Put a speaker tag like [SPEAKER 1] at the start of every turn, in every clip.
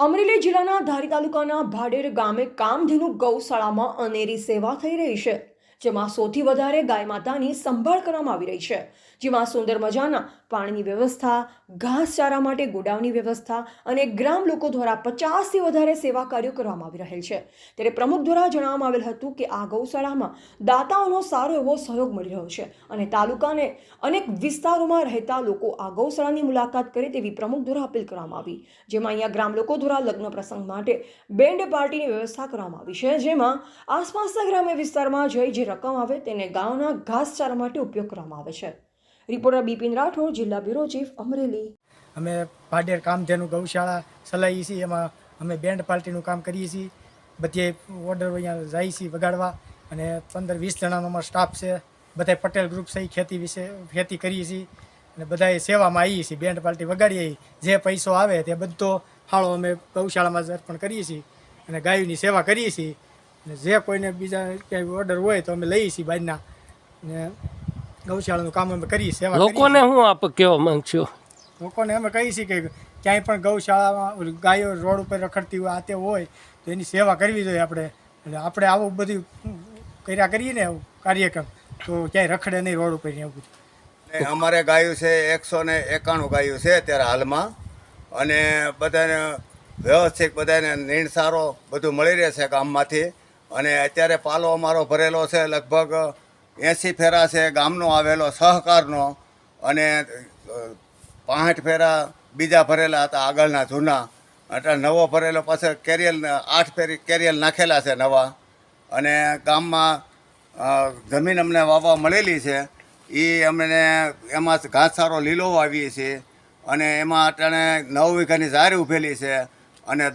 [SPEAKER 1] અમરેલી જિલ્લાના ધારી તાલુકાના ભાડેર ગામે કામધેનુ ગૌશાળામાં અનેરી સેવા થઈ રહી છે. જેમાં સૌથી વધારે ગાય માતાની સંભાળ કરવામાં આવી રહી છે. જેમાં સુંદર મજાના પાણીની વ્યવસ્થા ઘાસચારા માટે ગોડાઉનની વ્યવસ્થા અને ગ્રામ લોકો દ્વારા પચાસથી વધારે સેવા કાર્યો કરવામાં આવી રહેલ છે. ત્યારે પ્રમુખ દ્વારા જણાવવામાં આવેલ હતું કે આ ગૌશાળામાં દાતાઓનો સારો એવો સહયોગ મળી રહ્યો છે અને તાલુકાને અનેક વિસ્તારોમાં રહેતા લોકો આ ગૌશાળાની મુલાકાત કરે તેવી પ્રમુખ દ્વારા અપીલ કરવામાં આવી. જેમાં અહીંયા ગ્રામ લોકો દ્વારા લગ્ન પ્રસંગ માટે બેન્ડ પાર્ટીની વ્યવસ્થા કરવામાં આવી છે. જેમાં આસપાસના ગ્રામ્ય વિસ્તારમાં જઈ જે રકમ આવે તેને ગાયોના ઘાસચારા માટે ઉપયોગ કરવામાં આવે છે. રિપોર્ટર બિપિન રાઠોડ, જિલ્લા બ્યુરો ચીફ અમરેલી.
[SPEAKER 2] અમે પાડેર કામધેનુ ગૌશાળા ચલાવીએ છીએ. એમાં અમે બેન્ડ પાર્ટીનું કામ કરીએ છીએ. બધે ઓર્ડર અહીંયા જાય છીએ વગાડવા અને પંદર વીસ જણાનો અમારો સ્ટાફ છે. બધા પટેલ ગ્રુપ સહી ખેતી વિશે ખેતી કરીએ છીએ અને બધાએ સેવામાં આવીએ છીએ. બેન્ડ પાર્ટી વગાડીએ જે પૈસો આવે તે બધો ફાળો અમે ગૌશાળામાં જ અર્પણ કરીએ છીએ અને ગાયોની સેવા કરીએ છીએ. અને જે કોઈને બીજા ક્યાંય ઓર્ડર હોય તો અમે લઈએ છીએ બહારના ને ગૌશાળાનું કામ અમે કરીએ છીએ.
[SPEAKER 3] લોકોને હું આપ કહેવા માંગશો
[SPEAKER 2] લોકોને અમે કહીએ છીએ કે ક્યાંય પણ ગૌશાળામાં ગાયો રોડ ઉપર રખડતી હોય આ તે હોય તો એની સેવા કરવી જોઈએ આપણે. એટલે આપણે આવું બધું કર્યા કરીએ ને એવું કાર્યક્રમ તો ક્યાંય રખડે નહીં રોડ ઉપર ને એવું બધું.
[SPEAKER 4] ને અમારે ગાયું છે એકસો ને એકાણું ગાયું છે અત્યારે હાલમાં. અને બધાને વ્યવસ્થિત બધાને નીણ સારો બધું મળી રહેશે ગામમાંથી. અને અત્યારે પાલો અમારો ભરેલો છે, લગભગ એંસી ફેરા છે ગામનો આવેલો, સહકારનો. અને પાંઠ ફેરા બીજા ભરેલા હતા આગળના જૂના. એટલે નવો ભરેલો પાસે કેરિયલ, આઠ ફેરી કેરિયલ નાખેલા છે નવા. અને ગામમાં જમીન અમને વાવવા મળેલી છે. એ અમને એમાં ઘાસચારો લીલો વાવીએ છીએ. અને એમાં અટાણે નવ વીઘાની ઝારી ઉભેલી છે. અને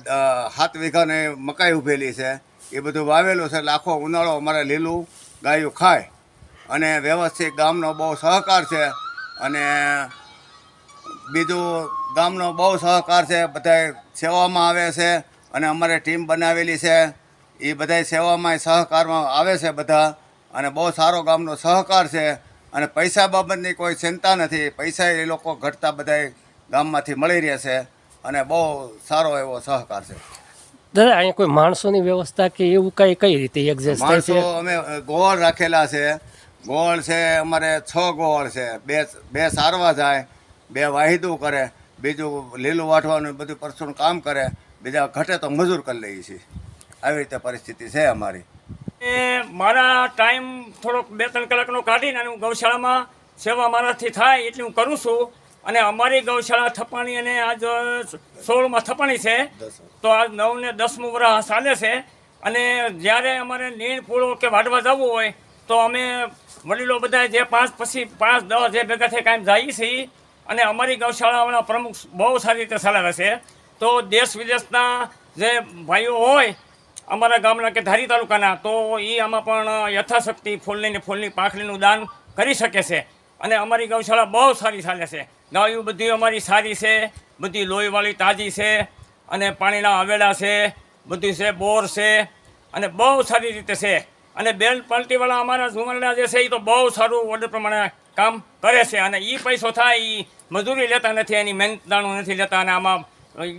[SPEAKER 4] સાત વીઘાની મકાઈ ઉભેલી છે. એ બધું વાવેલું છે આખો ઉનાળો અમારે લીલું ગાયું ખાય. અને વ્યવસ્થિત ગામનો બહુ સહકાર છે. અને બીજું ગામનો બહુ સહકાર છે, બધાય સેવામાં આવે છે અને અમારે ટીમ બનાવેલી છે. એ બધાય સેવામાં સહકારમાં આવે છે બધા અને બહુ સારો ગામનો સહકાર છે. અને પૈસા બાબતની કોઈ ચિંતા નથી. પૈસા એ લોકો ઘટતા બધાય ગામમાંથી મળી રહે છે અને બહુ સારો એવો સહકાર છે.
[SPEAKER 3] દાદા અહીંયા કોઈ માણસોની વ્યવસ્થા કે એવું કઈ કઈ રીતે એક્ઝેસ્ટ થાય
[SPEAKER 4] માણસો
[SPEAKER 3] છે
[SPEAKER 4] અમે ગોળ રાખેલા છે. ગોળ છે અમારે છ ગોળ છે. બે બે સારવા જાય બે વાહિદું કરે બીજું લીલું વાટવાનું બધું પરસું કામ કરે બીજા ઘટે તો મજૂર કરી લઈએ છીએ. આવી રીતે પરિસ્થિતિ છે અમારી.
[SPEAKER 5] એ મારા ટાઈમ થોડોક બે ત્રણ કલાકનો કાઢીને હું ગૌશાળામાં સેવા મારાથી થાય એટલી હું કરું છું. અને અમારી ગૌશાળા થપાણી અને આજ સોળમાં થપાણી છે. તો આજ નવ ને દસમું વર્ષ ચાલે છે. અને જ્યારે અમારે નીણ પૂળો કે વાઢવા જવું હોય તો અમે વડીલો બધા જે પાંચ પછી પાંચ દસ જે ભેગા થઈ કાંઈ જઈએ છીએ. અને અમારી ગૌશાળાવાળા પ્રમુખ બહુ સારી રીતે ચલાવે છે. તો દેશ વિદેશના જે ભાઈઓ હોય અમારા ગામના કે ધારી તાલુકાના તો એ આમાં પણ યથાશક્તિ ફૂલની ને ફૂલની પાંખડીનું દાન કરી શકે છે. અને અમારી ગૌશાળા બહુ સારી ચાલે છે. ગાયું બધી અમારી સારી છે બધી લોહીવાળી તાજી છે અને પાણીના આવેલા છે બધી છે બોર છે અને બહુ સારી રીતે છે. અને બેલ પાર્ટીવાળા અમારા ઝુમરડા જે છે એ તો બહુ સારું ઓર્ડર પ્રમાણે કામ કરે છે. અને એ પૈસો થાય એ મજૂરી લેતા નથી એની મહેનત દાણું નથી લેતા અને આમાં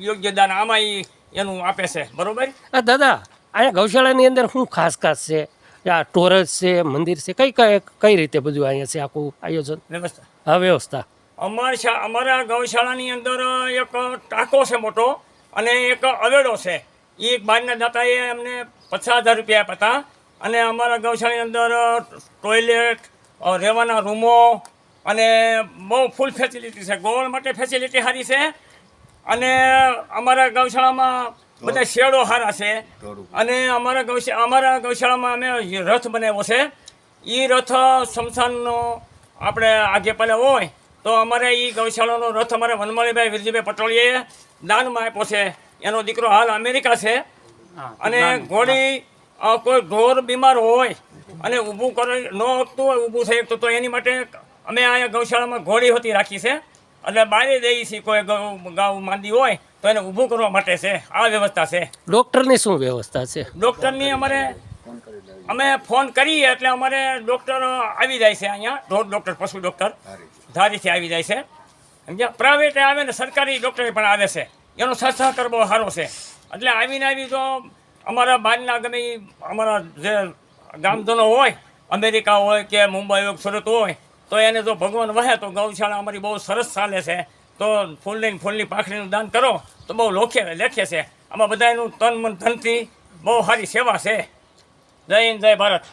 [SPEAKER 5] યોગ્ય દાન આમાં એ એનું આપે છે. બરોબર?
[SPEAKER 3] આ દાદા અહીંયા ગૌશાળાની અંદર શું ખાસ ખાસ છે? આ ટોરસ છે મંદિર છે કઈ કઈ કઈ રીતે બધું અહીંયા છે આખું આયોજન?
[SPEAKER 5] વ્યવસ્થા.
[SPEAKER 3] હા વ્યવસ્થા.
[SPEAKER 5] અમાર શા- અમારા ગૌશાળાની અંદર એક ટાંકો છે મોટો અને એક અવેડો છે. એ એક બહારના દાતાએ અમને પચાસ હજાર રૂપિયા આપ્યા હતા. અને અમારા ગૌશાળાની અંદર ટોયલેટ રહેવાના રૂમો અને બહુ ફૂલ ફેસિલિટી છે. ગોળ માટે ફેસિલિટી સારી છે. અને અમારા ગૌશાળામાં બધા શેડો સારા છે. અને અમારા ગૌશા અમારા ગૌશાળામાં અમે રથ બનાવ્યો છે. એ રથ શમશાનનો આપણે આગે પહેલાં હોય તો અમારે એ ગૌશાળાનો રથ અમારે વનમાળીભાઈ વિરજીભાઈ પટોળીએ દાનમાં આપ્યો છે. એનો દીકરો હાલ અમેરિકા છે. અને ઘોડી કોઈ ઢોર બીમાર હોય અને ઊભું કરી ન શકતું હોય ઊભું થઈ શકતું તો એની માટે અમે અહીંયા ગૌશાળામાં ઘોડી હોતી રાખી છે. એટલે બારી દઈએ છીએ કોઈ ગાઉ માંદી હોય તો એને ઊભું કરવા માટે છે. આ વ્યવસ્થા છે.
[SPEAKER 3] ડૉક્ટરની શું વ્યવસ્થા છે?
[SPEAKER 5] ડૉક્ટરની અમારે અમે ફોન કરીએ એટલે અમારે ડૉક્ટર આવી જાય છે અહીંયા. ઢોર ડૉક્ટર પશુ ડૉક્ટર. ધારીથી આવી જાય છે. સમજ્યા? પ્રાઇવેટ આવે ને સરકારી ડૉક્ટર પણ આવે છે. એનો સાથ સહકાર બહુ સારો છે. એટલે આવીને આવી તો અમારા બહારના ગમે અમારા જે ગામધનો હોય અમેરિકા હોય કે મુંબઈ હોય સુરત હોય તો એને જો ભગવાન વહે તો ગૌશાળા અમારી બહુ સરસ ચાલે છે. તો ફૂલની ફૂલની પાખડીનું દાન કરો તો બહુ લોખે લેખે છે. આમાં બધાનું તન મન ધનથી બહુ સારી સેવા છે. જય હિન્દ જય ભારત.